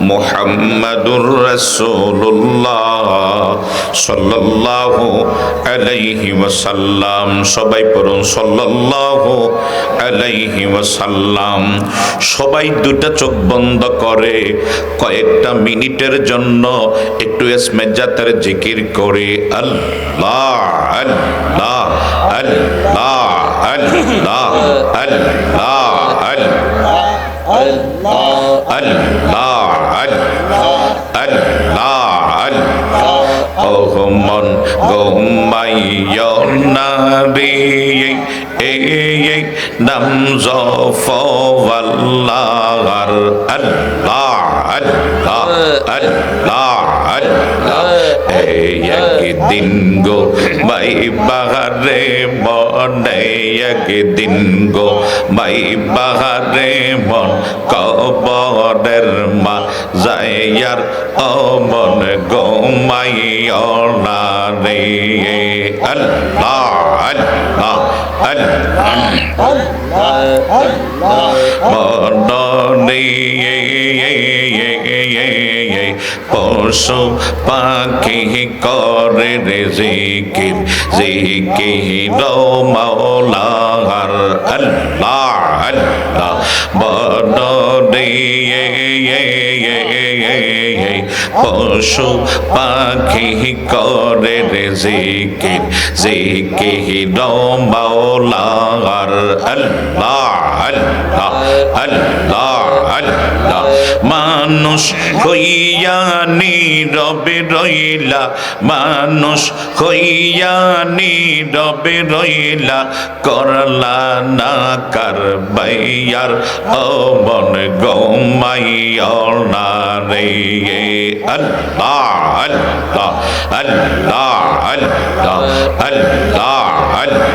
মুহাম্মাদুর রাসূলুল্লাহ সাল্লাল্লাহু আলাইহি ওয়াসাল্লাম। সবাই পড়ুন, সাল্লাল্লাহু আলাইহি ওয়াসাল্লাম। সবাই দুটা চোখ বন্ধ করে, কয়েকটা মিনিটের জন্য একটু এসমেজাতের জিকির করে, আল্লাহ আল্লাহ আল্লাহ আল্লাহ আল্লাহ আল্লাহ আল্লাহ আল্লাহ আল্লাহ গোমাইয় এই জফওয়াল্লাহর আল্লাহ আল্লাহ একদিন গো মাই বাহারে মনে একদিন গো মাই বাহারে মন কবরের মা যাইয়ার অমন গো মাই অনারে আল্লাহ আল্লাহ পশু পাখি করে রে জিকির জিকির মৌলার আল্লাহ আল্লাহ মননে পশু পাখি করে রে জিকির জিকির মৌলার আল্লাহ আল্লাহ আল্লাহ। মানুষ হইয়া নীরবে রইলা, মানুষ হইয়া নীরবে রইলা, করলা না কার বাইয়ার অবন গমাইয়ার না রে। আল্লাহ আল্লাহ আল্লাহ আল্লাহ আল্লাহ আল্লাহ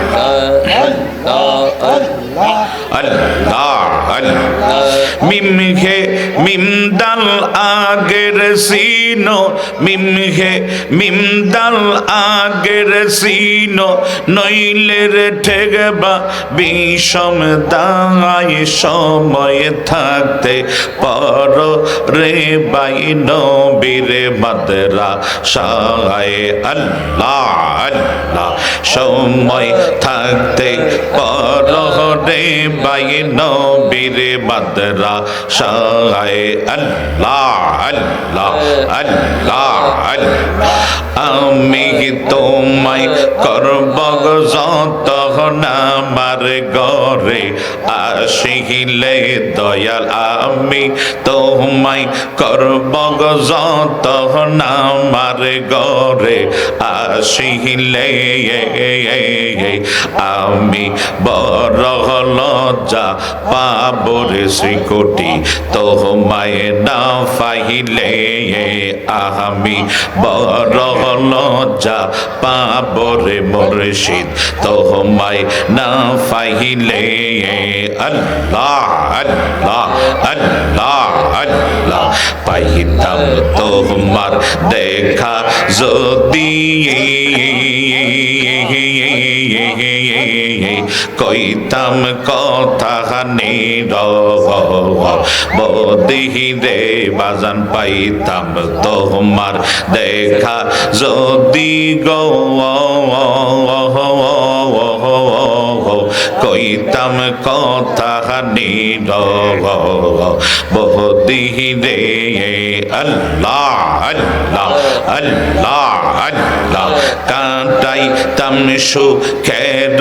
আল্লাহ মিম হে মিম মিমদাল আগের সিনো, মিম হে মিম দাল আগের সিনো, নইলের ঠেকবা বিষম দায় সময় থাকতে পর রে বাই নবীরে মাদরা সায় আল্লাহ আল্লাহ সময় থাকতে পর রে বাই নবীরে মাদরা সায় আল্লাহ আল্লাহ আল্লাহ আল্লাহ আমি তোমায় করব যত নামার গরে আসিলে দয়াল, আমি তোমায় করব যত নামার গরে আসিলে, আমি বড় লজ্জা পাবরে শ্রীকোটি, তোমায় না পাইলে আমি বড় লজ্জা পাবরে মুর্শিদ। তোমায় না পাইলে আল্লাহ আল্লাহ আল্লাহ আল্লাহ। পাইতাম তোমার দেখা যদি কইতাম কথা বদিহি রে বাজান পাইতাম তোমার দেখা। যদি গো কইতাম কথা নির বদিহি রে আল্লাহ আল্লাহ আল্লাহ আল্লাহ। কাঁটাই তাম সুখের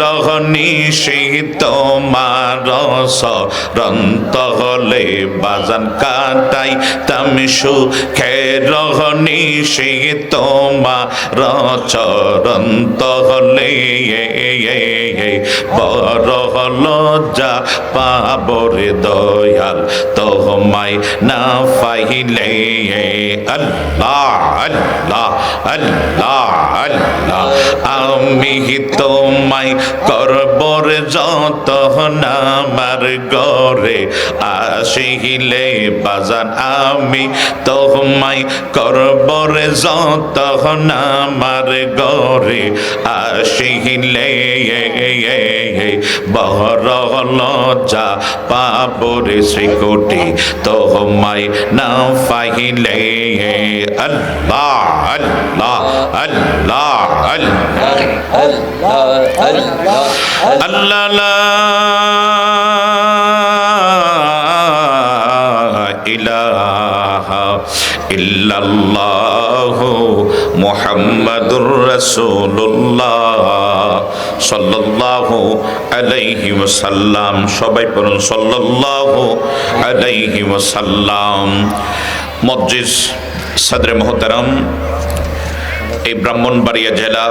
নিশি তোমার সরন্ত হলে বাজান। কাটাই তাম সুখের নিশি তোমার চরন্ত হলে বড় লজ্জা পাবরে দয়াল তোমায় না পাইলে আল্লাহ আল্লাহ আল্লাহ। আল্লাহ, আমি তোমায় করবর যত নামার গরে আসিলে বাজান, আমি তোমায় করবর যত নামার গরে আসিলে, বহর লজ্জা পাবরে শ্রীকোটি তোমায় না পাইলে আল্লাহ আল্লাহ আল্লাহ। আল্লাহ আল্লাহ ইলাহা ইল্লাল্লাহ মুহাম্মাদুর রাসূলুল্লাহ সাল্লাল্লাহু আলাইহি ওয়াসাল্লাম সবাই পড়ুন, সাল্লাল্লাহু আলাইহি ওয়াসাল্লাম। মসজিদ সদরে মোহতারাম। এই ব্রাহ্মণবাড়িয়া জেলা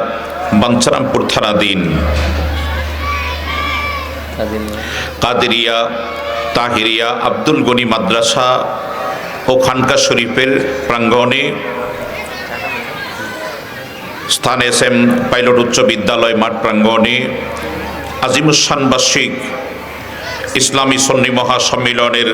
বাঞ্ছারামপুর থানাধীন কাদেরিয়া, তাহিরিয়া, আব্দুল গনি মাদ্রাসা ও খানকা শরীফের প্রাঙ্গণে স্থান এস এম পাইলট উচ্চ বিদ্যালয় মাঠ প্রাঙ্গণে আজিমুসান বার্ষিক ইসলামী সন্নি মহাসম্মিলনের